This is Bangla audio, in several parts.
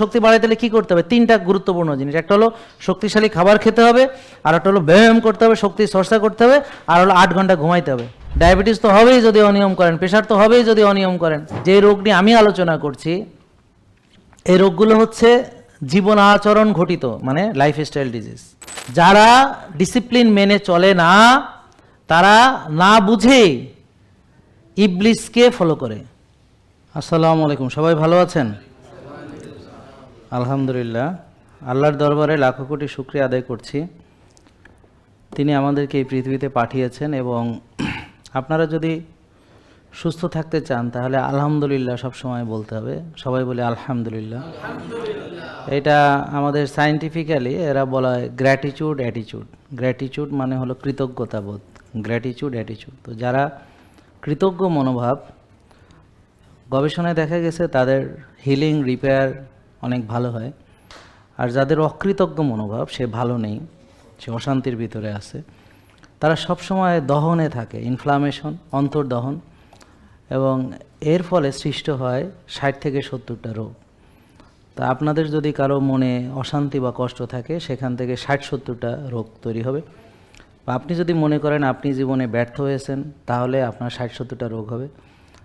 শক্তি বাড়াইতে হলে কি করতে হবে? তিনটা গুরুত্বপূর্ণ জিনিস। একটা হলো শক্তিশালী খাবার খেতে হবে, আর একটা হলো ব্যায়াম করতে হবে, শক্তি চর্চা করতে হবে, আর হলো আট ঘণ্টা ঘুমাইতে হবে। ডায়াবেটিস তো হবেই যদি অনিয়ম করেন, প্রেশার তো হবেই যদি অনিয়ম করেন। যে রোগ নিয়ে আমি আলোচনা করছি, এই রোগগুলো হচ্ছে জীবন আচরণ ঘটিত মানে লাইফস্টাইল ডিজিজ যারা ডিসিপ্লিন মেনে চলে না, তারা না বুঝে ইবলিসকে ফলো করে। আসসালামু আলাইকুম, সবাই ভালো আছেন? আলহামদুলিল্লাহ আল্লাহর দরবারে লাখো কোটি শুক্রিয়া আদায় করছি। তিনি আমাদেরকে এই পৃথিবীতে পাঠিয়েছেন এবং আপনারা যদি সুস্থ থাকতে চান তাহলে আলহামদুলিল্লাহ সব সময় বলতে হবে। সবাই বলে আলহামদুলিল্লাহ। এটা আমাদের সায়েন্টিফিক্যালি এরা বলা হয় গ্র্যাটিচিউড অ্যাটিচিউড গ্র্যাটিচিউড মানে হলো কৃতজ্ঞতাবোধ গ্র্যাটিচিউড অ্যাটিচিউড তো যারা কৃতজ্ঞ মনোভাব গবেষণায় দেখা গেছে তাদের হিলিং রিপেয়ার অনেক ভালো হয়। আর যাদের অকৃতজ্ঞ মনোভাব, সে ভালো নেই, সে অশান্তির ভিতরে আছে। তারা সবসময় দহনে থাকে ইনফ্লামেশন অন্তর্দহন, এবং এর ফলে সৃষ্ট হয় ষাট থেকে সত্তরটা রোগ। তা আপনাদের যদি কারও মনে অশান্তি বা কষ্ট থাকে, সেখান থেকে ষাট সত্তরটা রোগ তৈরি হবে। আপনি যদি মনে করেন আপনি জীবনে ব্যর্থ হয়েছেন, তাহলে আপনার ষাট সত্তরটা রোগ হবে।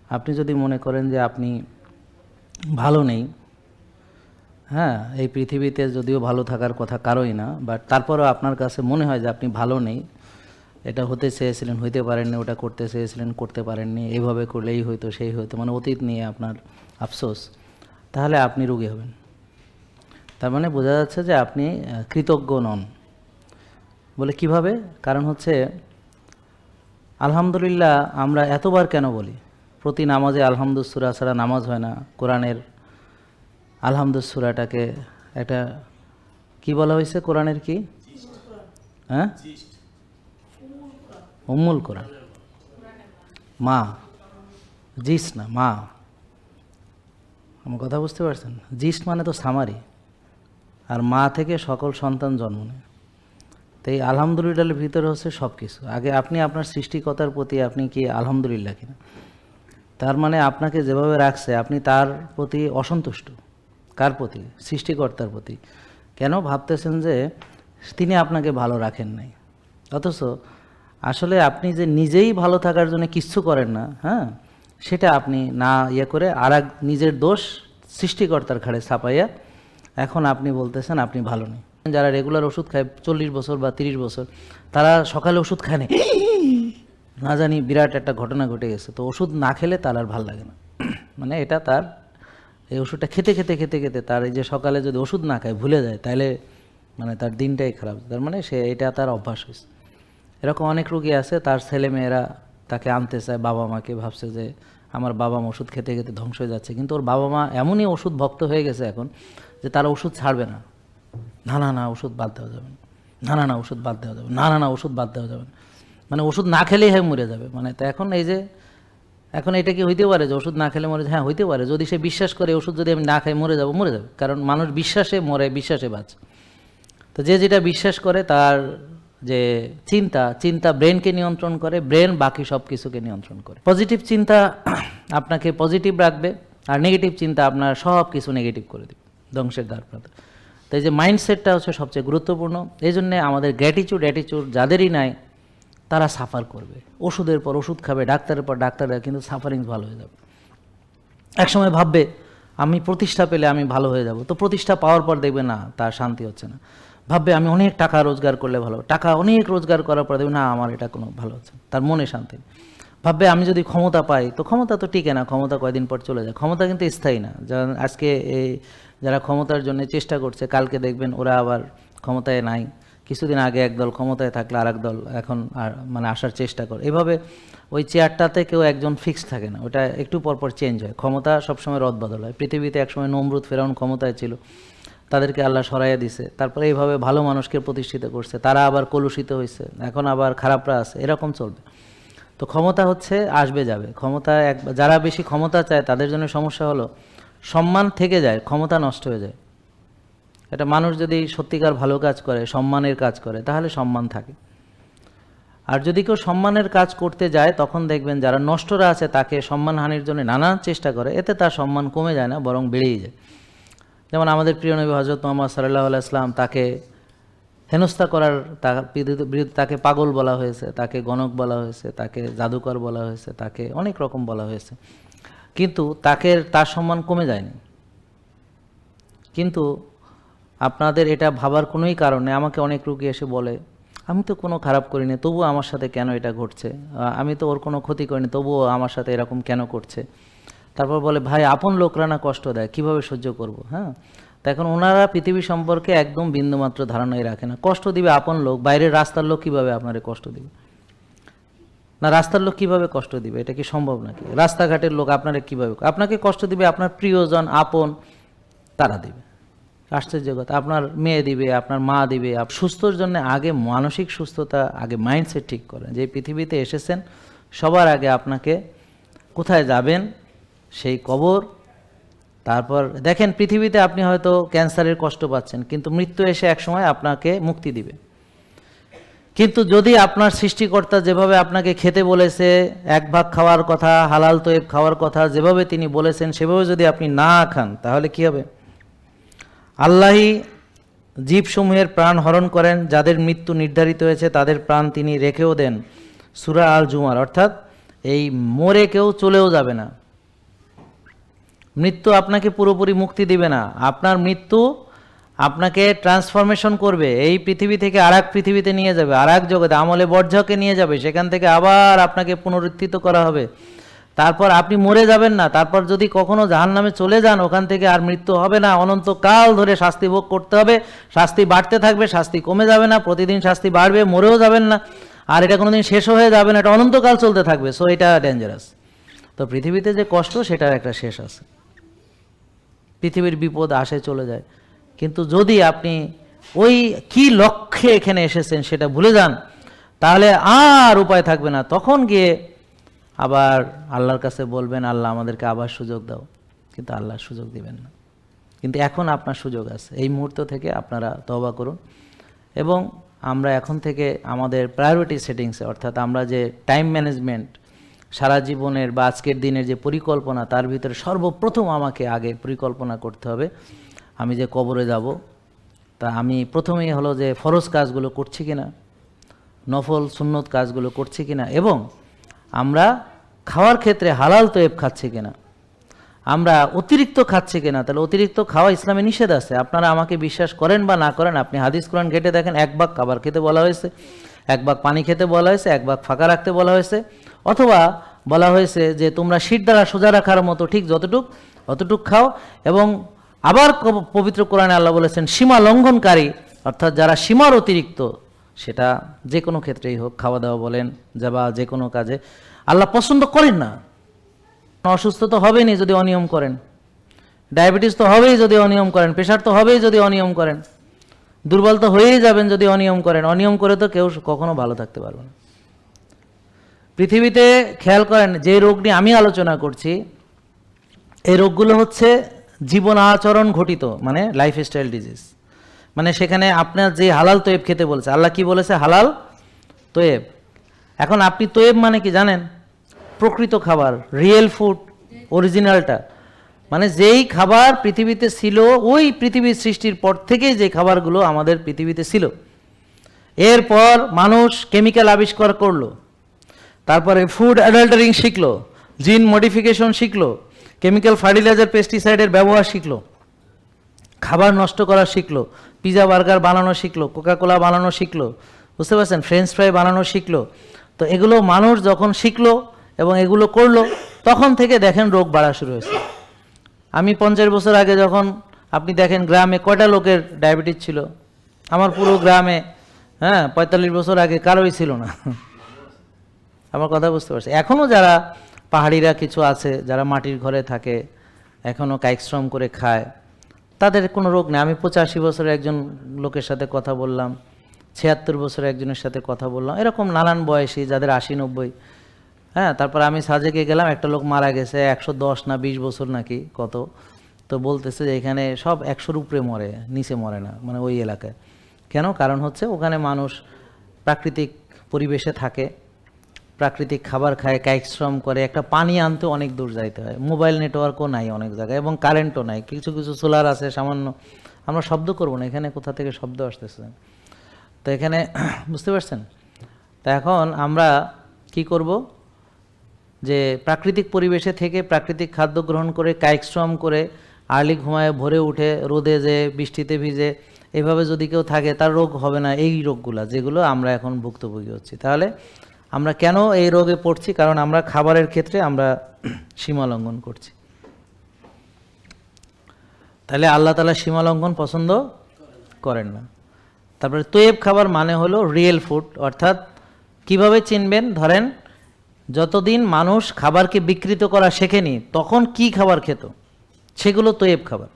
আপনি যদি মনে করেন যে আপনি ভালো নেই হ্যাঁ এই পৃথিবীতে যদিও ভালো থাকার কথা কারোই না বাট তারপরেও আপনার কাছে মনে হয় যে আপনি ভালো নেই। এটা হতে চেয়েছিলেন, হইতে পারেননি, ওটা করতে চেয়েছিলেন, করতে পারেননি, এইভাবে করলে এই হইতো, সেই হইতো মানে অতীত নিয়ে আপনার আফসোস। তাহলে আপনি রুগী হবেন। তার মানে বোঝা যাচ্ছে যে আপনি কৃতজ্ঞ নন। বলে কীভাবে? কারণ হচ্ছে, আলহামদুলিল্লাহ আমরা এতবার কেন বলি, প্রতি নামাজে আলহামদুসুরা ছাড়া নামাজ হয় না, কোরআনের আলহামদুসুরাটাকে একটা কি বলা হয়েছে কোরআনের কি? হ্যাঁ? উম্মুল কোরআন। মা। জিস না, মা। আমার কথা বুঝতে পারছেন? জিস মানে তো সামারি। আর মা থেকে সকল সন্তান জন্ম নেয়। তো এই আলহামদুলিল্লাহের ভিতরে হচ্ছে সব কিছু আগে আপনি আপনার সৃষ্টিকতার প্রতি আপনি কি আলহামদুলিল্লাহ কিনা? তার মানে আপনাকে যেভাবে রাখছে, আপনি তার প্রতি অসন্তুষ্ট। কার প্রতি? সৃষ্টিকর্তার প্রতি। কেন ভাবতেছেন যে তিনি আপনাকে ভালো রাখেন নাই? অথচ আসলে আপনি যে নিজেই ভালো থাকার জন্য কিচ্ছু করেন না হ্যাঁ? সেটা আপনি না ইয়ে করে আর নিজের দোষ সৃষ্টিকর্তার ঘাড়ে ছাপাইয়া এখন আপনি বলতেছেন আপনি ভালো নেই। যারা রেগুলার ওষুধ খায়, চল্লিশ বছর বা তিরিশ বছর, তারা সকালে ওষুধ খায় না না জানি বিরাট একটা ঘটনা ঘটে গেছে। তো ওষুধ না খেলে তার আর ভালো লাগে না। মানে এটা তার এই ওষুধটা খেতে খেতে খেতে খেতে তার এই যে সকালে যদি ওষুধ না খায়, ভুলে যায়, তাহলে মানে তার দিনটাই খারাপ। তার মানে সে এটা তার অভ্যাস হয়েছে। এরকম অনেক রুগী আছে, তার ছেলে মেয়েরা তাকে আনতে চায় বাবা মাকে ভাবছে যে আমার বাবা মা ওষুধ খেতে খেতে ধ্বংস হয়ে যাচ্ছে। কিন্তু ওর বাবা মা এমনই ওষুধ ভক্ত হয়ে গেছে এখন যে তারা ওষুধ ছাড়বে না। না না না, ওষুধ বাদ দেওয়া যাবে না। না না ওষুধ বাদ দেওয়া যাবে না। না না ওষুধ বাদ দেওয়া যাবে মানে ওষুধ না খেলেই হ্যাঁ মরে যাবে। মানে তো এখন এই যে এখন এটা কি হইতে পারে যে ওষুধ না খেলে মরে? হ্যাঁ হইতে পারে। যদি সে বিশ্বাস করে ওষুধ যদি আমি না খাই, মরে যাব, মরে যাবে। কারণ মানুষ বিশ্বাসে মরে, বিশ্বাসে বাঁচে। তো যে যেটা বিশ্বাস করে, তার যে চিন্তা চিন্তা ব্রেনকে নিয়ন্ত্রণ করে, ব্রেন বাকি সব কিছুকে নিয়ন্ত্রণ করে। পজিটিভ চিন্তা আপনাকে পজিটিভ রাখবে, আর নেগেটিভ চিন্তা আপনার সব কিছু নেগেটিভ করে দেবে, ধ্বংসের দ্বার তো এই যে মাইন্ডসেটটা হচ্ছে সবচেয়ে গুরুত্বপূর্ণ। এই জন্যে আমাদের গ্র্যাটিচিউড অ্যাটিচিউড যাদেরই নাই তারা সাফার করবে। ওষুধের পর ওষুধ খাবে, ডাক্তারের পর ডাক্তার কিন্তু সাফারিং ভালো হয়ে যাবে। একসময় ভাববে, আমি প্রতিষ্ঠা পেলে আমি ভালো হয়ে যাব। তো প্রতিষ্ঠা পাওয়ার পর দেখবে, না, তার শান্তি হচ্ছে না। ভাববে, আমি অনেক টাকা রোজগার করলে ভালো টাকা অনেক রোজগার করার পর দেখবে, না, আমার এটা কোনো ভালো হচ্ছে তার মনে শান্তি। ভাববে, আমি যদি ক্ষমতা পাই, তো ক্ষমতা তো টিকে না, ক্ষমতা কয়দিন পর চলে যায়। ক্ষমতা কিন্তু স্থায়ী না। যেমন আজকে এই, যারা ক্ষমতার জন্য চেষ্টা করছে, কালকে দেখবেন ওরা আবার ক্ষমতায় নাই। কিছুদিন আগে একদল ক্ষমতায় থাকলে আর দল এখন আর মানে আসার চেষ্টা করে। এভাবে ওই চেয়ারটাতে কেউ একজন ফিক্স থাকে না, ওটা একটু পর পর চেঞ্জ হয়। ক্ষমতা সবসময় রদবদল হয়। পৃথিবীতে একসময় নমরুদ ফেরাউন ক্ষমতায় ছিল, তাদেরকে আল্লাহ সরাইয়া দিছে। তারপরে এইভাবে ভালো মানুষকে প্রতিষ্ঠিত করছে, তারা আবার কলুষিত হয়েছে এখন আবার খারাপরা আছে, এরকম চলবে। তো ক্ষমতা হচ্ছে, আসবে, যাবে। ক্ষমতা এক, যারা বেশি ক্ষমতা চায়, তাদের জন্য সমস্যা হলো, সম্মান থেকে যায়, ক্ষমতা নষ্ট হয়ে যায়। এটা মানুষ যদি সত্যিকার ভালো কাজ করে, সম্মানের কাজ করে, তাহলে সম্মান থাকে। আর যদি কেউ সম্মানের কাজ করতে যায়, তখন দেখবেন যারা নষ্টরা আছে, তাকে সম্মানহানির জন্য নানা চেষ্টা করে, এতে তার সম্মান কমে যায় না, বরং বেড়েই যায়। যেমন আমাদের প্রিয় নবী হজরত মোহাম্মদ সাল্লাহ ইসলাম তাকে হেনস্থা করার তাকে পাগল বলা হয়েছে, তাকে গণক বলা হয়েছে, তাকে জাদুকর বলা হয়েছে, তাকে অনেক রকম বলা হয়েছে। কিন্তু তাকে, তার সম্মান কমে যায়নি। কিন্তু আপনাদের এটা ভাবার কোনোই কারণে আমাকে অনেক রুগী এসে বলে, আমি তো কোনো খারাপ করিনি, তবুও আমার সাথে কেন এটা ঘটছে? আমি তো ওর কোনো ক্ষতি করিনি, তবুও আমার সাথে এরকম কেন করছে? তারপর বলে, ভাই, আপন লোকরা না কষ্ট দেয়, কীভাবে সহ্য করব হ্যাঁ? তা এখন ওনারা পৃথিবী সম্পর্কে একদম বিন্দুমাত্র ধারণাই রাখে না। কষ্ট দিবে আপন লোক, বাইরের রাস্তার লোক কীভাবে আপনারে কষ্ট দিবে? না, রাস্তার লোক কীভাবে কষ্ট দিবে? এটা কি সম্ভব নাকি? রাস্তাঘাটের লোক আপনারা কীভাবে আপনাকে কষ্ট দিবে আপনার প্রিয়জন, আপন, তারা দিবে। আশ্চর্য কথা আপনার মেয়ে দিবে, আপনার মা দিবে সুস্থর জন্য আগে মানসিক সুস্থতা, আগে মাইন্ডসেট ঠিক করেন। যে পৃথিবীতে এসেছেন, সবার আগে আপনাকে কোথায় যাবেন, সেই কবর, তারপর দেখেন পৃথিবীতে আপনি হয়তো ক্যান্সারের কষ্ট পাচ্ছেন, কিন্তু মৃত্যু এসে একসময় আপনাকে মুক্তি দিবে। কিন্তু যদি আপনার সৃষ্টিকর্তা যেভাবে আপনাকে খেতে বলেছে, এক ভাগ খাওয়ার কথা, হালাল তৈব খাওয়ার কথা যেভাবে তিনি বলেছেন, সেভাবে যদি আপনি না খান, তাহলে কি হবে? আল্লাহই জীবসমূহের প্রাণ হরণ করেন, যাদের মৃত্যু নির্ধারিত হয়েছে, তাদের প্রাণ তিনি রেখেও দেন। সুরা আল জুমার অর্থাৎ এই মরে কেউ চলেও যাবে না। মৃত্যু আপনাকে পুরোপুরি মুক্তি দিবে না। আপনার মৃত্যু আপনাকে ট্রান্সফরমেশন করবে। এই পৃথিবী থেকে আর পৃথিবীতে নিয়ে যাবে আর জগতে, আমলে বর্জকে নিয়ে যাবে। সেখান থেকে আবার আপনাকে পুনরুত্থিত করা হবে। তারপর আপনি মরে যাবেন না। তারপর যদি কখনো জাহান নামে চলে যান, ওখান থেকে আর মৃত্যু হবে না। অনন্তকাল ধরে শাস্তি ভোগ করতে হবে। শাস্তি বাড়তে থাকবে, শাস্তি কমে যাবে না। প্রতিদিন শাস্তি বাড়বে, মরেও যাবেন না। আর এটা কোনোদিন শেষ হয়ে যাবে না। এটা অনন্তকাল চলতে থাকবে। সো এটা ডেঞ্জারাস তো পৃথিবীতে যে কষ্ট, সেটার একটা শেষ আছে। পৃথিবীর বিপদ আসে, চলে যায়। কিন্তু যদি আপনি ওই কি লক্ষ্যে এখানে এসেছেন, সেটা ভুলে যান, তাহলে আর উপায় থাকবে না। তখন গিয়ে আবার আল্লাহর কাছে বলবেন, আল্লাহ, আমাদেরকে আবার সুযোগ দাও। কিন্তু আল্লাহ সুযোগ দিবেন না। কিন্তু এখন আপনার সুযোগ আছে। এই মুহূর্ত থেকে আপনারা তবা করুন এবং আমরা এখন থেকে আমাদের প্রায়োরিটি সেটিংসে অর্থাৎ আমরা যে টাইম ম্যানেজমেন্ট সারা জীবনের বা আজকের দিনের যে পরিকল্পনা, তার ভিতরে সর্বপ্রথম আমাকে আগে পরিকল্পনা করতে হবে, আমি যে কবরে যাব, তা আমি প্রথমেই হলো যে ফরজ কাজগুলো করছি কিনা, নফল, সুন্নত কাজগুলো করছি কিনা এবং আমরা খাওয়ার ক্ষেত্রে হালাল তোয়েব খাচ্ছি কিনা? আমরা অতিরিক্ত খাচ্ছি কিনা? তাহলে অতিরিক্ত খাওয়া ইসলামে নিষেধ আছে। আপনারা আমাকে বিশ্বাস করেন বা না করেন, আপনি হাদিস কোরআন ঘেটে দেখেন, এক ভাগ খাবার খেতে বলা হয়েছে, এক ভাগ পানি খেতে বলা হয়েছে, এক ভাগ ফাঁকা রাখতে বলা হয়েছে, অথবা বলা হয়েছে যে তোমরা শীত দ্বারা সোজা রাখার মতো ঠিক যতটুক, অতটুক খাও এবং আবার পবিত্র কোরআনে আল্লাহ বলেছেন, সীমা লঙ্ঘনকারী, অর্থাৎ যারা সীমার অতিরিক্ত সেটা যে কোনো ক্ষেত্রেই হোক খাওয়া দাওয়া বলেন, যা বা যে কোনো কাজে। আল্লাহ পছন্দ করেন না। অসুস্থ তো হবেই নি যদি অনিয়ম করেন। ডায়াবেটিস তো হবেই যদি অনিয়ম করেন। প্রেশার তো হবেই যদি অনিয়ম করেন। দুর্বল তো হয়েই যাবেন যদি অনিয়ম করেন। অনিয়ম করে তো কেউ কখনো ভালো থাকতে পারবে না। পৃথিবীতে খেয়াল করেন, যে রোগ নিয়ে আমি আলোচনা করছি, এই রোগগুলো হচ্ছে জীবন আচরণ ঘটিত মানে লাইফস্টাইল ডিজিজ মানে সেখানে আপনার যে হালাল তোয়েব খেতে বলেছে, আল্লাহ কি বলেছে? হালাল তোয়েব। এখন আপনি তোয়েব মানে কি জানেন? প্রকৃত খাবার রিয়েল ফুড অরিজিনালটা মানে যেই খাবার পৃথিবীতে ছিল, ওই পৃথিবীর সৃষ্টির পর থেকেই যে খাবারগুলো আমাদের পৃথিবীতে ছিল। এরপর মানুষ কেমিক্যাল আবিষ্কার করল। তারপরে ফুড অ্যাডাল্টারিং শিখলো জিন মডিফিকেশন শিখলো কেমিক্যাল ফার্টিলাইজার পেস্টিসাইডের ব্যবহার শিখলো, খাবার নষ্ট করা শিখলো। পিজা বার্গার বানানো শিখলো, কোকাকোলা বানানো শিখলো, বুঝতে পারছেন? ফ্রেঞ্চ ফ্রাই বানানো শিখলো। তো এগুলো মানুষ যখন শিখলো এবং এগুলো করল, তখন থেকে দেখেন রোগ বাড়া শুরু হয়েছে। আমি পঞ্চাশ বছর আগে যখন, আপনি দেখেন গ্রামে কয়টা লোকের ডায়াবেটিস ছিল? আমার পুরো গ্রামে হ্যাঁ পঁয়তাল্লিশ বছর আগে কারোই ছিল না। আমার কথা বুঝতে পারছি এখনও যারা পাহাড়িরা কিছু আছে, যারা মাটির ঘরে থাকে এখনও কায়িক করে খায় তাদের কোনো রোগ নেই। আমি পঁচাশি বছরের একজন লোকের সাথে কথা বললাম, ছিয়াত্তর বছরের একজনের সাথে কথা বললাম, এরকম নানান বয়সী, যাদের আশি নব্বই। হ্যাঁ তারপর আমি সাজেকে গেলাম, একটা লোক মারা গেছে, একশো দশ না বিশ বছর নাকি কত। তো বলতেছে যে এখানে সব একশোর উপরে মরে, নিচে মরে না মানে ওই এলাকায়। কেন? কারণ হচ্ছে ওখানে মানুষ প্রাকৃতিক পরিবেশে থাকে। প্রাকৃতিক খাবার খায় কায়িক শ্রম করে, একটা পানি আনতে অনেক দূর যাইতে হয়। মোবাইল নেটওয়ার্কও নাই অনেক জায়গায় এবং কারেন্টও নাই। কিছু কিছু সোলার আছে, সামান্য আমরা শব্দ করব না, এখানে কোথা থেকে শব্দ আসতেছে? তো এখানে, বুঝতে পারছেন? তা এখন আমরা কি করব? যে প্রাকৃতিক পরিবেশে থেকে প্রাকৃতিক খাদ্য গ্রহণ করে কায়িক শ্রম করে আর্লি ঘুমায়, ভোরে উঠে, রোদে যে, বৃষ্টিতে ভিজে, এভাবে যদি কেউ থাকে, তার রোগ হবে না, এই রোগগুলা যেগুলো আমরা এখন ভুক্তভোগী হচ্ছি। তাহলে আমরা কেন এই রোগে পড়ছি? কারণ আমরা খাবারের ক্ষেত্রে আমরা সীমা লঙ্ঘন করছি। তাহলে আল্লাহ তালা সীমা লঙ্ঘন পছন্দ করেন না। তারপরে তৈব খাবার মানে হলো রিয়েল ফুড অর্থাৎ কীভাবে চিনবেন? ধরেন, যতদিন মানুষ খাবারকে বিকৃত করা শেখেনি, তখন কি খাবার খেত? সেগুলো তৈব খাবার।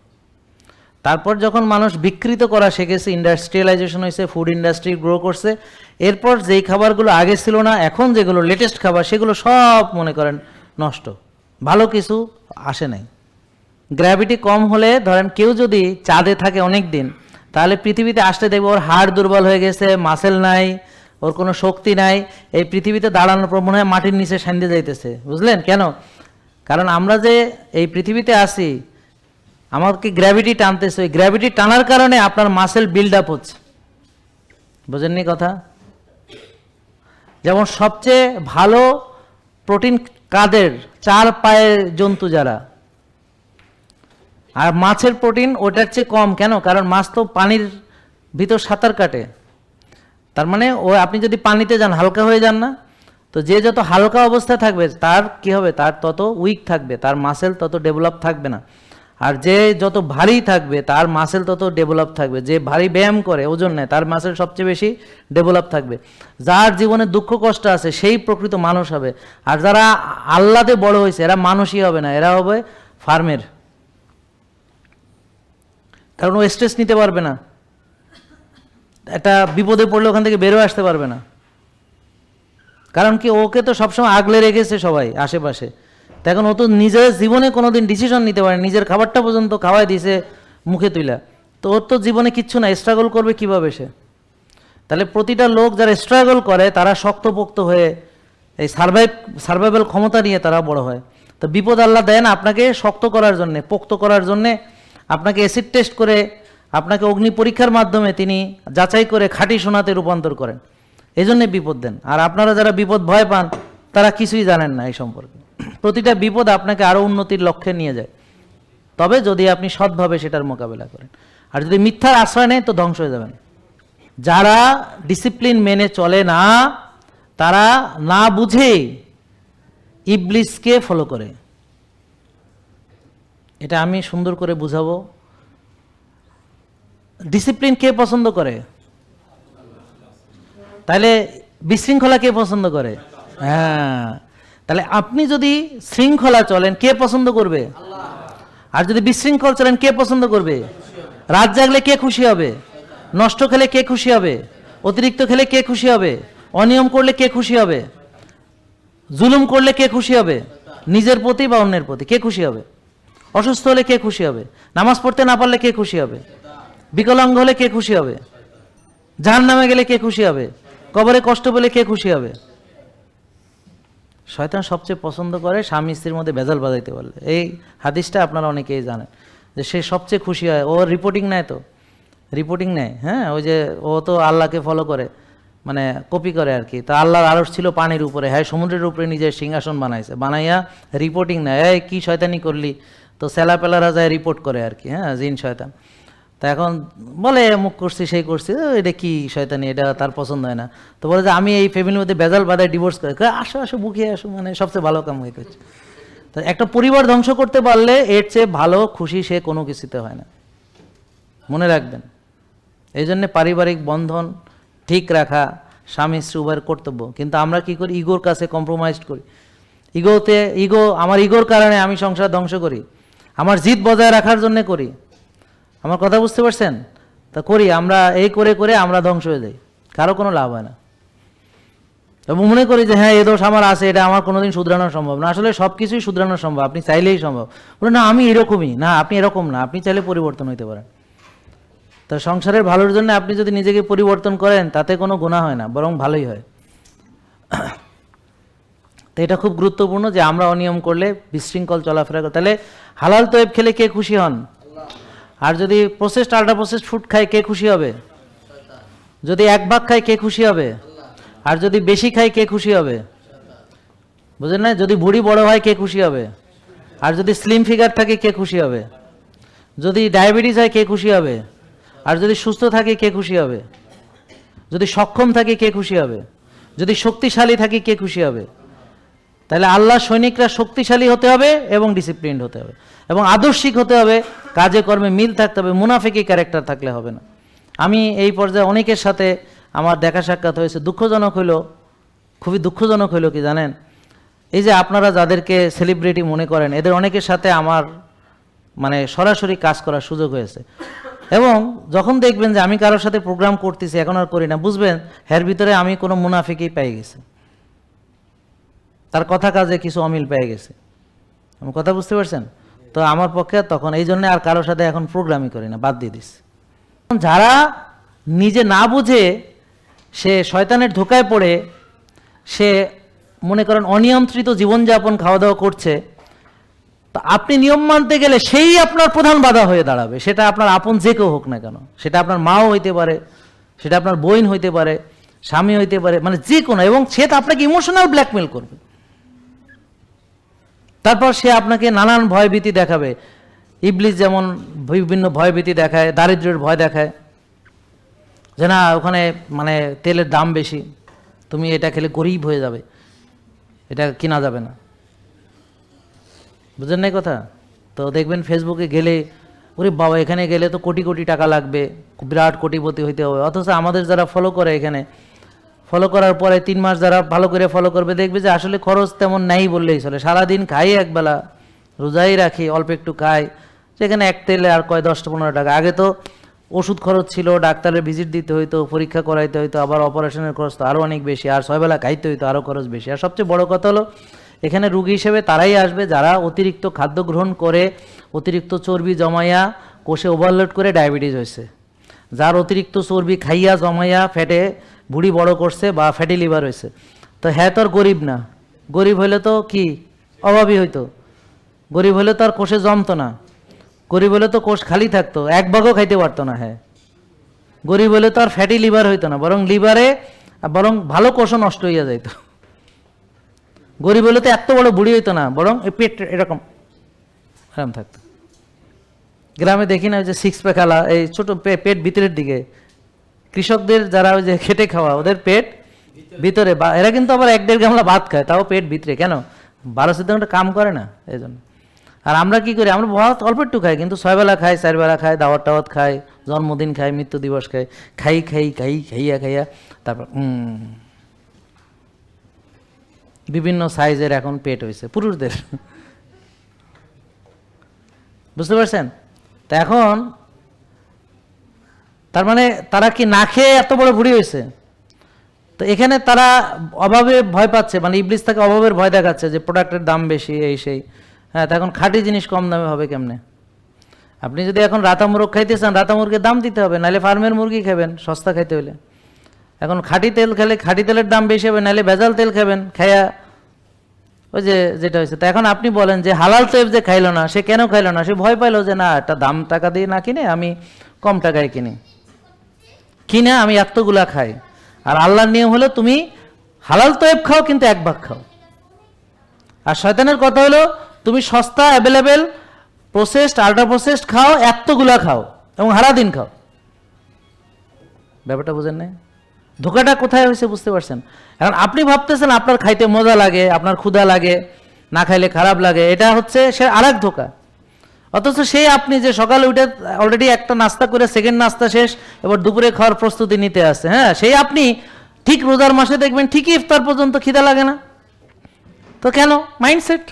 তারপর যখন মানুষ বিকৃত করা শিখেছে ইন্ডাস্ট্রিয়ালাইজেশন হয়েছে ফুড ইন্ডাস্ট্রি গ্রো করছে, এরপর যেই খাবারগুলো আগে ছিল না, এখন যেগুলো লেটেস্ট খাবার, সেগুলো সব মনে করেন নষ্ট। ভালো কিছু আসে নাই। গ্র্যাভিটি কম হলে, ধরেন কেউ যদি চাঁদে থাকে অনেক দিন তাহলে পৃথিবীতে আসতে দেখবে ওর হাড় দুর্বল হয়ে গেছে মাসেল নাই, ওর কোনো শক্তি নাই, এই পৃথিবীতে দাঁড়ানোর পর মনে হয় মাটির নিচে সান্দে যাইতেছে। বুঝলেন? কেন? কারণ আমরা যে এই পৃথিবীতে আছি আমাকে গ্র্যাভিটি টানতেছে। ওই গ্র্যাভিটি টানার কারণে আপনার মাসেল বিল্ড আপ হচ্ছে। বোঝেননি কথা? যেমন সবচেয়ে ভালো প্রোটিন কাদের? চার পায়ের জন্তু যারা। আর মাছের প্রোটিন ওটার চেয়ে কম। কেন? কারণ মাছ তো পানির ভিতর সাঁতার কাটে। তার মানে ও, আপনি যদি পানিতে যান, হালকা হয়ে যান না, তো যে যত হালকা অবস্থায় থাকবে, তার কি হবে? তার তত উইক থাকবে। তার মাসেল তত ডেভেলপ থাকবে না। আর যে যত ভারী থাকবে, তার মাসেল তত ডেভেলপ থাকবে। যে ভারী ব্যায়াম করে, ওজন নেয়, তার মাসেল সবচেয়ে বেশি ডেভেলপ থাকবে। যার জীবনে দুঃখ কষ্ট আছে, সেই প্রকৃত মানুষ হবে। আর যারা আল্লাদে বড় হয়েছে, এরা মানুষই হবে না, এরা হবে ফার্মের কারণ ও স্ট্রেস নিতে পারবে না। একটা বিপদে পড়লে ওখান থেকে বেরো আসতে পারবে না। কারণ কি, ওকে তো সবসময় আগলে রেখেছে সবাই, আশেপাশে। তো এখন ও তো নিজের জীবনে কোনোদিন ডিসিশন নিতে পারে নিজের খাবারটা পর্যন্ত খাওয়াই দিয়েছে, মুখে তুইলা। তো ওর তো জীবনে কিচ্ছু না স্ট্রাগল করবে কীভাবে সে? তাহলে প্রতিটা লোক যারা স্ট্রাগল করে, তারা শক্তপোক্ত হয়ে এই সার্ভাইভ সার্ভাইভাল ক্ষমতা নিয়ে তারা বড় হয়। তো বিপদ আল্লাহ দেন আপনাকে শক্ত করার জন্যে, পোক্ত করার জন্যে। আপনাকে অ্যাসিড টেস্ট করে, আপনাকে অগ্নি পরীক্ষার মাধ্যমে তিনি যাচাই করে খাঁটি সোনাতে রূপান্তর করেন। এই জন্যে বিপদ দেন। আর আপনারা যারা বিপদ ভয় পান, তারা কিছুই জানেন না এই সম্পর্কে। প্রতিটা বিপদ আপনাকে আরও উন্নতির লক্ষ্যে নিয়ে যায়। তবে যদি আপনি সৎভাবে সেটার মোকাবেলা করেন। আর যদি মিথ্যার আশ্রয় নেয় তো ধ্বংস হয়ে যাবেন। যারা ডিসিপ্লিন মেনে চলে না, তারা না বুঝে ইবলিসকে ফলো করে। এটা আমি সুন্দর করে বুঝাবো। ডিসিপ্লিন কে পছন্দ করে? তাহলে বিশৃঙ্খলা কে পছন্দ করে? হ্যাঁ। তাহলে আপনি যদি শৃঙ্খলা চলেন কে পছন্দ করবে আর যদি বিশৃঙ্খল চলেন কে পছন্দ করবে রাত জাগলে কে খুশি হবে নষ্ট খেলে কে খুশি হবে অতিরিক্ত খেলে কে খুশি হবে অনিয়ম করলে কে খুশি হবে জুলুম করলে কে খুশি হবে নিজের প্রতি বা অন্যের প্রতি কে খুশি হবে অসুস্থ হলে কে খুশি হবে নামাজ পড়তে না পারলে কে খুশি হবে বিকলাঙ্গ হলে কে খুশি হবে জাহান নামে গেলে কে খুশি হবে কবরে কষ্ট পেলে কে খুশি হবে শয়তান সবচেয়ে পছন্দ করে স্বামী স্ত্রীর মধ্যে ভেজাল বাজাইতে পারলে এই হাদিসটা আপনারা অনেকেই জানেন, যে সে সবচেয়ে খুশি হয়। ও রিপোর্টিং নেয় তো? রিপোর্টিং নেয় হ্যাঁ? ওই যে ও তো আল্লাহকে ফলো করে মানে কপি করে আর কি। তা আল্লাহর আরস ছিল পানির উপরে হ্যাঁ সমুদ্রের উপরে নিজের সিংহাসন বানাইছে, বানাইয়া রিপোর্টিং নেয়। এই, কী শয়তানি করলি? তো স্যালাপেলারা যায় রিপোর্ট করে আর কি হ্যাঁ জিন শয়তান। তা এখন বলে, মুখ করছি, সেই করছি। এটা কি শয়তানি? এটা তার পছন্দ হয় না। তো বলে যে, আমি এই ফ্যামিলির মধ্যে বেজাল বাদায় ডিভোর্স করে আসো আসো বুকিয়ে আসো মানে সবচেয়ে ভালো কাম হয়ে করছে তো একটা পরিবার ধ্বংস করতে পারলে এর চেয়ে ভালো, খুশি সে কোনো কিছুতে হয় না। মনে রাখবেন, এই জন্যে পারিবারিক বন্ধন ঠিক রাখা স্বামী স্ত্রী উভয়ের কর্তব্য। কিন্তু আমরা কি করি? ইগোর কাছে কম্প্রোমাইজ করি। ইগোতে, ইগো, আমার ইগোর কারণে আমি সংসার ধ্বংস করি। আমার জিদ বজায় রাখার জন্য করি। আমার কথা বুঝতে পারছেন? তা করি, আমরা এই করে করে আমরা ধ্বংস হয়ে যাই। কারও কোনো লাভ হয় না। এবং মনে করি যে হ্যাঁ এ দোষ আমার আছে, এটা আমার কোনোদিন শুধরানো সম্ভব না। আসলে সব কিছুই শুধরানো সম্ভব, আপনি চাইলেই সম্ভব। বলে, না, আমি এরকমই। না, আপনি এরকম না, আপনি চাইলে পরিবর্তন হইতে পারেন। তা সংসারের ভালোর জন্য আপনি যদি নিজেকে পরিবর্তন করেন, তাতে কোনো গুণা হয় না, বরং ভালোই হয়। তো এটা খুব গুরুত্বপূর্ণ যে, আমরা অনিয়ম করলে বিশৃঙ্খল চলাফেরা তাহলে হালাল তৈব খেলে কে খুশি হন? আর যদি প্রসেসড আল্ট্রা প্রসেসড ফুড খায়, কে খুশি হবে? যদি এক ভাগ খায়, কে খুশি হবে? আর যদি বেশি খায়, কে খুশি হবে? বুঝলেন না? যদি ভুড়ি বড় হয়, কে খুশি হবে? আর যদি স্লিম ফিগার থাকে, কে খুশি হবে? যদি ডায়াবেটিস হয়, কে খুশি হবে? আর যদি সুস্থ থাকে, কে খুশি হবে? যদি সক্ষম থাকে, কে খুশি হবে? যদি শক্তিশালী থাকে, কে খুশি হবে? তাহলে আল্লাহ সৈনিকরা শক্তিশালী হতে হবে এবং ডিসিপ্লিনড হতে হবে। এবং আদর্শিক হতে হবে, কাজে কর্মে মিল থাকতে হবে, মুনাফিকি ক্যারেক্টার থাকলে হবে না। আমি এই পর্যায়ে অনেকের সাথে আমার দেখা সাক্ষাৎ হয়েছে, দুঃখজনক হইল, খুবই দুঃখজনক হইল কি জানেন? এই যে আপনারা যাদেরকে সেলিব্রিটি মনে করেন, এদের অনেকের সাথে আমার মানে সরাসরি কাজ করার সুযোগ হয়েছে। এবং যখন দেখবেন যে আমি কারোর সাথে প্রোগ্রাম করতেছি, এখন আর করি না, বুঝবেন, এর ভিতরে আমি কোনো মুনাফিকেই পেয়ে গেছি। তার কথা কাজে কিছু অমিল পেয়ে গেছে। আমি কথা বুঝতে পারছেন? তো আমার পক্ষে তখন এই জন্য আর কারোর সাথে এখন প্রোগ্রামই করি না, বাদ দিয়ে দিস যারা নিজে না বুঝে সে শয়তানের ধোকায় পড়ে, সে মনে করেন অনিয়ন্ত্রিত জীবনযাপন খাওয়া দাওয়া করছে, তো আপনি নিয়ম মানতে গেলে সেই আপনার প্রধান বাধা হয়ে দাঁড়াবে। সেটা আপনার আপন যে কেউ হোক না কেন। সেটা আপনার মাও হইতে পারে, সেটা আপনার বোন হইতে পারে, স্বামী হইতে পারে মানে যে কোনো, এবং সে তো আপনাকে ইমোশনাল ব্ল্যাকমেল করবে। তারপর সে আপনাকে নানান ভয়ভীতি দেখাবে। ইবলিস যেমন বিভিন্ন ভয়ভীতি দেখায়, দারিদ্র্যের ভয় দেখায়। যে না, ওখানে মানে তেলের দাম বেশি, তুমি এটা খেলে গরিব হয়ে যাবে, এটা কিনা যাবে না। বুঝলেন নাই কথা? তো দেখবেন ফেসবুকে গেলে, ওরে বাবা, এখানে গেলে তো কোটি কোটি টাকা লাগবে, বিরাট কোটিপতি হইতে হবে। অথচ আমাদের যারা ফলো করে এখানে ফলো করার পরে তিন মাস যারা ভালো করে ফলো করবে, দেখবে যে আসলে খরচ তেমন নাই বললেই চলে। সারাদিন খাই একবেলা রোজাই রাখি, অল্প একটু খাই। সেখানে এক তেলে আর কয় দশটা পনেরো টাকা। আগে তো ওষুধ খরচ ছিল, ডাক্তারের ভিজিট দিতে হইতো, পরীক্ষা করাইতে হইতো, আবার অপারেশনের খরচ তো আরও অনেক বেশি, আর ছয়বেলা খাইতে হইতো আরও খরচ বেশি। আর সবচেয়ে বড় কথা হলো, এখানে রুগী হিসেবে তারাই আসবে যারা অতিরিক্ত খাদ্য গ্রহণ করে, অতিরিক্ত চর্বি জমাইয়া, কোষে ওভারলোড করে ডায়াবেটিস হয়েছে যার অতিরিক্ত চর্বি খাইয়া জমাইয়া ফ্যাটে ভুড়ি বড় করছে বা ফ্যাটি লিভার হয়েছে। তো হ্যাঁ তো আর গরিব না। গরিব হইলে তো কি? অভাবই হইতো। গরিব হলে তো আর কোষে জমতো না। গরিব হলে তো কোষ খালি থাকতো, এক ভাগও খাইতে পারতো না হ্যাঁ। গরিব হলে তো আর ফ্যাটি লিভার হইতো না, বরং লিভারে বরং ভালো কোষও নষ্ট হইয়া যাইত। গরিব হলে তো এত বড় বুড়ি হইতো না, বরং পেট এরকম এরকম থাকতো। গ্রামে দেখি না যে সিক্স প্যাকালা এই ছোট পেট ভিতরের দিকে কৃষকদের যারা ওই যে খেটে খাওয়া, ওদের পেট ভিতরে এরা কিন্তু আবার এক দেড় গামলা ভাত খায়, তাও পেট ভিতরে। কেন? বারো ঘণ্টা কাম করে না এই জন্য আর আমরা কি করি? আমরা ভাত অল্প একটু খাই, কিন্তু ছয়বেলা খাই, চারবেলা খাই, দাওয়াত টাওয়াত খাই, জন্মদিন খাই, মৃত্যু দিবস খাই খাই খাই খাই, খাইয়া খাইয়া, তারপর বিভিন্ন সাইজের এখন পেট হয়েছে পুরুষদের। বুঝতে পারছেন? তা এখন তার মানে তারা কি না খেয়ে এত বড় বুড়ি হয়েছে? তো এখানে তারা অভাবে ভয় পাচ্ছে মানে ইবলিস তাকে অভাবের ভয় দেখাচ্ছে যে প্রোডাক্টের দাম বেশি, এই সেই। হ্যাঁ তা এখন খাঁটি জিনিস কম দামে হবে কেমনে? আপনি যদি এখন রাতা মুরগ খাইতে চান, রাতা মুরগির দাম দিতে হবে, নাহলে ফার্মের মুরগি খাবেন, সস্তা খাইতে হলে। এখন খাঁটি তেল খেলে খাঁটি তেলের দাম বেশি হবে, নাহলে ভেজাল তেল খাবেন খাইয়া ওই যে যেটা হয়েছে। তা এখন আপনি বলেন যে হালাল তেল যে খাইলো না, সে কেন খাইলো না? সে ভয় পাইলো যে না, একটা দাম টাকা দিয়ে না কিনে, আমি কম টাকায় কিনি। কিনে আমি এতগুলা খাই। আর আল্লাহর নিয়ম হলো তুমি হালাল তয়েব খাও, কিন্তু এক ভাগ খাও। আর শয়তানের কথা হলো, তুমি সস্তা অ্যাভেলেবেল প্রসেসড আল্ট্রা প্রসেসড খাও, এতগুলা খাও এবং হারা দিন খাও। ব্যাপারটা বুঝেন নাই? ধোকাটা কোথায় হয়েছে বুঝতে পারছেন? এখন আপনি ভাবতেছেন আপনার খাইতে মজা লাগে, আপনার ক্ষুধা লাগে, না খাইলে খারাপ লাগে, এটা হচ্ছে সে আর এক ধোকা। অথচ সেই আপনি যে সকালে উঠে অলরেডি একটা নাস্তা করে সেকেন্ড নাস্তা শেষ, এবার দুপুরে খাওয়ার প্রস্তুতি নিতে আসে হ্যাঁ? সেই আপনি ঠিক রোজার মাসে দেখবেন ঠিকই ইফতার পর্যন্ত খিদা লাগে না। তো কেন? মাইন্ডসেট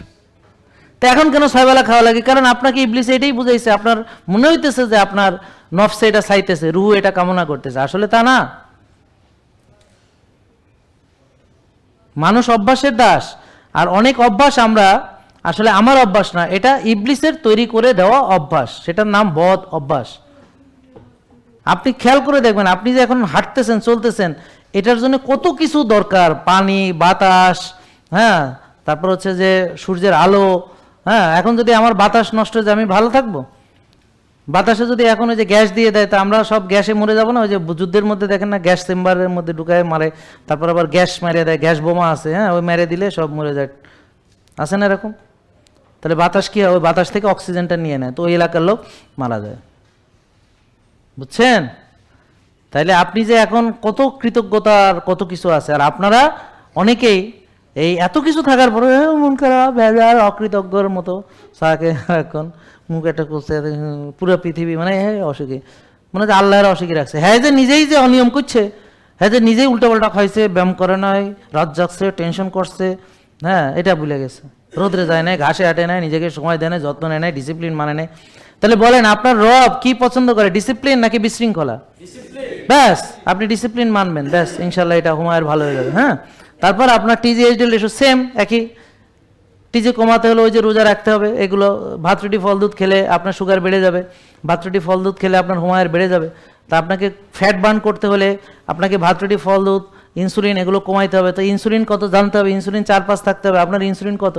তো এখন কেন ছয়বেলা খাওয়া লাগে? কারণ আপনাকে ইবলিস এটাই বুঝাইছে, আপনার মনে হইতেছে যে আপনার নফসে এটা চাইতেছে, রুহু এটা কামনা করতেছে। আসলে তা না। মানুষ অভ্যাসের দাস, আর অনেক অভ্যাস আমরা আসলে আমার অভ্যাস না, এটা ইবলিসের তৈরি করে দেওয়া অভ্যাস, সেটার নাম বদ অভ্যাস। আপনি খেয়াল করে দেখবেন, আপনি যে এখন হাঁটতেছেন, চলতেছেন, এটার জন্য কত কিছু দরকার, পানি, বাতাস হ্যাঁ তারপর হচ্ছে যে সূর্যের আলো হ্যাঁ এখন যদি আমার বাতাস নষ্ট হয়ে যায়, আমি ভালো থাকব? বাতাসে যদি এখন ওই যে গ্যাস দিয়ে দেয়, তা আমরা সব গ্যাসে মরে যাব না? ওই যে যুদ্ধের মধ্যে দেখেন না, গ্যাস চেম্বারের মধ্যে ঢুকায় মারে, তারপর আবার গ্যাস মেরে দেয়, গ্যাস বোমা আছে হ্যাঁ ওই মেরে দিলে সব মরে যায়। আছে না এরকম? তাহলে বাতাস কি হয় বাতাস থেকে অক্সিজেনটা নিয়ে নেয়। তো ওই এলাকার লোক মারা যায়। বুঝছেন? তাইলে আপনি যে এখন কত কৃতজ্ঞতার কত কিছু আছে। আর আপনারা অনেকেই এই এত কিছু থাকার পরে "এ, মন খারাপ বেজার অকৃতজ্ঞর মতো। সাকে এখন মুখ একটা করছে পুরো পৃথিবী মানে হ্যাঁ অসুখী। মানে যে আল্লাহর অসুখী রাখছে। হ্যাঁ যে নিজেই যে অনিয়ম করছে হ্যাঁ যে নিজেই উল্টোপাল্টা খাইছে ব্যায়াম করে নাই রাত জাগছে টেনশন করছে হ্যাঁ এটা ভুলে গেছে। রোদ্রে যায় নাই ঘাসে আটে নাই নিজেকে সময় দেয় না যত্ন নেয় নাই ডিসিপ্লিন মানে নেই তাহলে বলেন আপনার রব কি পছন্দ করে ডিসিপ্লিন নাকি বিশৃঙ্খলা? ব্যাস আপনি ডিসিপ্লিন মানবেন ব্যাস ইনশাল্লাহ এটা হুমায়ের ভালো হয়ে যাবে হ্যাঁ? তারপর আপনার টিজিএইচডি রেশো সেম একই। টিজি কমাতে হলে ওই যে রোজা রাখতে হবে এগুলো ভাত রুটি ফল দুধ খেলে আপনার সুগার বেড়ে যাবে ভাত রুটি ফল দুধ খেলে আপনার হুমায়ের বেড়ে যাবে। তা আপনাকে ফ্যাট বার্ন করতে হলে আপনাকে ভাত রুটি ফল দুধ ইনসুলিন এগুলো কমাইতে হবে। তো ইনসুলিন কত জানতে হবে? ইনসুলিন চার পাঁচ থাকতে হবে। আপনার ইনসুলিন কত?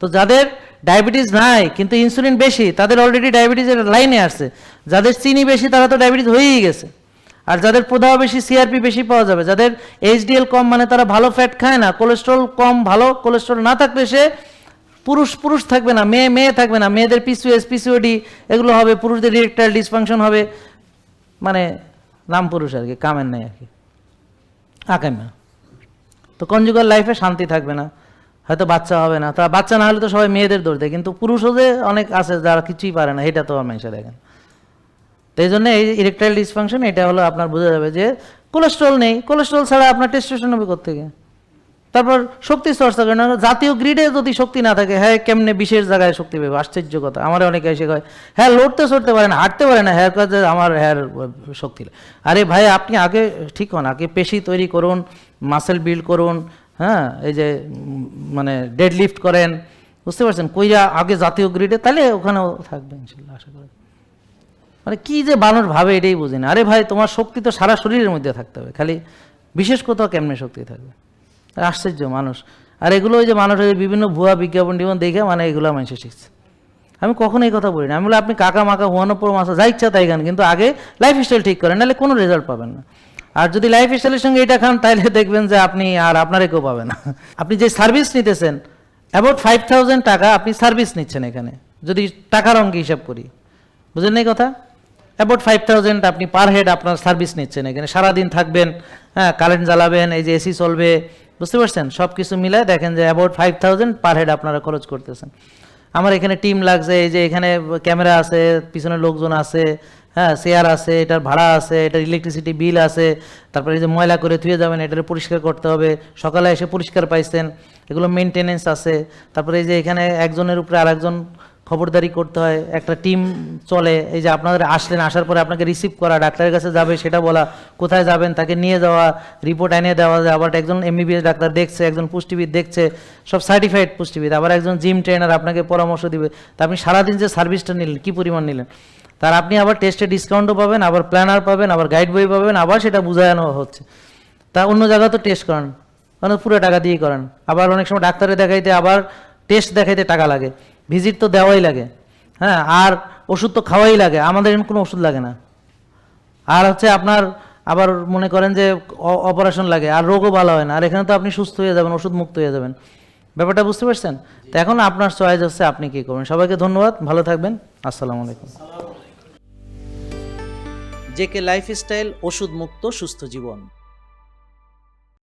তো যাদের ডায়াবেটিস নাই, কিন্তু ইনসুলিন বেশি, তাদের অলরেডি ডায়াবেটিসের লাইনে আসছে। যাদের চিনি বেশি, তারা তো ডায়াবেটিস হয়েই গেছে। আর যাদের প্রদাহ বেশি সিআরপি বেশি পাওয়া যাবে। যাদের এইচডিএল কম মানে তারা ভালো ফ্যাট খায় না কোলেস্ট্রল কম, ভালো কোলেস্ট্রল না থাকলে সে পুরুষ পুরুষ থাকবে না, মেয়ে মেয়ে থাকবে না। মেয়েদের পিসিওএস পিসিওডি এগুলো হবে, পুরুষদের ইরেকটাইল ডিসফাংশন হবে। মানে নাম পুরুষ আর কি, কামের নেই আর কি। আকাম না তো কনজুগাল লাইফে শান্তি থাকবে না, হয়তো বাচ্চা হবে না। তা বাচ্চা না হলে তো সবাই মেয়েদের দৌড় দেয়, কিন্তু পুরুষও যে অনেক আছে যারা কিছুই পারে না, এটা তো আমার মানুষে দেখেন। তো এই জন্য এই ইলেকট্রাইল ডিসফাংশন এটা হলো আপনার বোঝা যাবে যে কোলেস্ট্রল নেই। কোলেস্ট্রল ছাড়া আপনার টেস্টেশন হবে থেকে তারপর শক্তি চর্চা করেন জাতীয় গ্রিডে যদি শক্তি না থাকে হ্যাঁ কেমনে বিশেষ জায়গায় শক্তি পাবে? আশ্চর্য কথা। আমার অনেকে এসে কয় হ্যাঁ লড়তে চড়তে পারে না, হাঁটতে পারে না হ্যাঁ কাজে আমার হ্যার শক্তি আরে ভাই, আপনি আগে ঠিক হন, আগে পেশি তৈরি করুন মাসেল বিল্ড করুন হ্যাঁ এই যে মানে ডেড লিফট করেন, বুঝতে পারছেন? কইরা আগে জাতীয় গ্রিডে তাহলে ওখানেও থাকবে, ইনশাল্লাহ, আশা করি। মানে কি যে মানুষ ভাবে এটাই বুঝি না। আরে ভাই, তোমার শক্তি তো সারা শরীরের মধ্যে থাকতে হবে, খালি বিশেষ কোথাও কেমনে শক্তি থাকবে? আশ্চর্য মানুষ। আর এগুলো ওই যে মানুষ বিভিন্ন ভুয়া বিজ্ঞাপন টিপন দেখে মানে এগুলো মানুষে শিখছে। আমি কখনো এই কথা বলি না আমি বলি আপনি কাকা মাকা হুয়ানো পর মাসা, যা ইচ্ছা তাই খান কিন্তু আগে লাইফ স্টাইল ঠিক করেন, নাহলে কোনো রেজাল্ট পাবেন না। আর যদি লাইফ স্টাইলের সঙ্গে এটা খান, তাহলে দেখবেন যে আপনি আর আপনারে কেউ পাবে না। আপনি যে সার্ভিস নিতেছেন অ্যাবাউট ফাইভ থাউজেন্ড টাকা আপনি সার্ভিস নিচ্ছেন এখানে। যদি টাকার অঙ্কে হিসাব করি। বুঝলেন এই কথা? অ্যাবাউট ফাইভ থাউজেন্ড আপনি পার হেড আপনার সার্ভিস নিচ্ছেন এখানে। সারাদিন থাকবেন হ্যাঁ কারেন্ট জ্বালাবেন, এই যে এসি চলবে বুঝতে পারছেন? সব কিছু মিলায় দেখেন যে about five thousand per head আপনারা খরচ করতেছেন। আমার এখানে টিম লাগছে, এই যে এখানে ক্যামেরা আছে, পিছনে লোকজন আছে হ্যাঁ চেয়ার আছে, এটার ভাড়া আছে, এটার ইলেকট্রিসিটি বিল আছে, তারপরে এই যে ময়লা করে ধুয়ে যাবেন এটার পরিষ্কার করতে হবে, সকালে এসে পরিষ্কার পাইছেন, এগুলো মেনটেনেন্স আছে, তারপরে এই যে এখানে একজনের উপরে আরেকজন খবরদারি করতে হয়, একটা টিম চলে, এই যে আপনাদের আসলেন, আসার পরে আপনাকে রিসিভ করা, ডাক্তারের কাছে যাবে, সেটা বলা, কোথায় যাবেন, তাকে নিয়ে যাওয়া রিপোর্ট এনে দেওয়া, যে আবার একজন এমবিবিএস ডাক্তার দেখছে, একজন পুষ্টিবিদ দেখছে, সব সার্টিফাইড পুষ্টিবিদ, আবার একজন জিম ট্রেনার আপনাকে পরামর্শ দিবে, তা আপনি সারাদিন যে সার্ভিসটা নিলেন, কী পরিমাণ নিলেন? তার আপনি আবার টেস্টে ডিসকাউন্টও পাবেন, আবার প্ল্যানার পাবেন, আবার গাইড বই পাবেন, আবার সেটা বুঝানো হচ্ছে। তা অন্য জায়গায় তো টেস্ট করান মানে পুরো টাকা দিয়ে করান। আবার অনেক সময় ডাক্তারে দেখাইতে, আবার টেস্ট দেখাইতে টাকা লাগে। ভিজিট তো দেওয়াই লাগে। হ্যাঁ আর ওষুধ তো খাওয়াই লাগে, আমাদের এখানে কোনো ওষুধ লাগে না। আর হচ্ছে আপনার আবার মনে করেন যে অপারেশন লাগে, আর রোগও ভালো হয় না। আর এখানে তো আপনি সুস্থ হয়ে যাবেন, ওষুধ মুক্ত হয়ে যাবেন। ব্যাপারটা বুঝতে পারছেন? তো এখন আপনার চয়েস হচ্ছে আপনি কী করবেন। সবাইকে ধন্যবাদ, ভালো থাকবেন, আসসালামু আলাইকুম। জেকে লাইফস্টাইল ওষুধ মুক্ত, সুস্থ জীবন।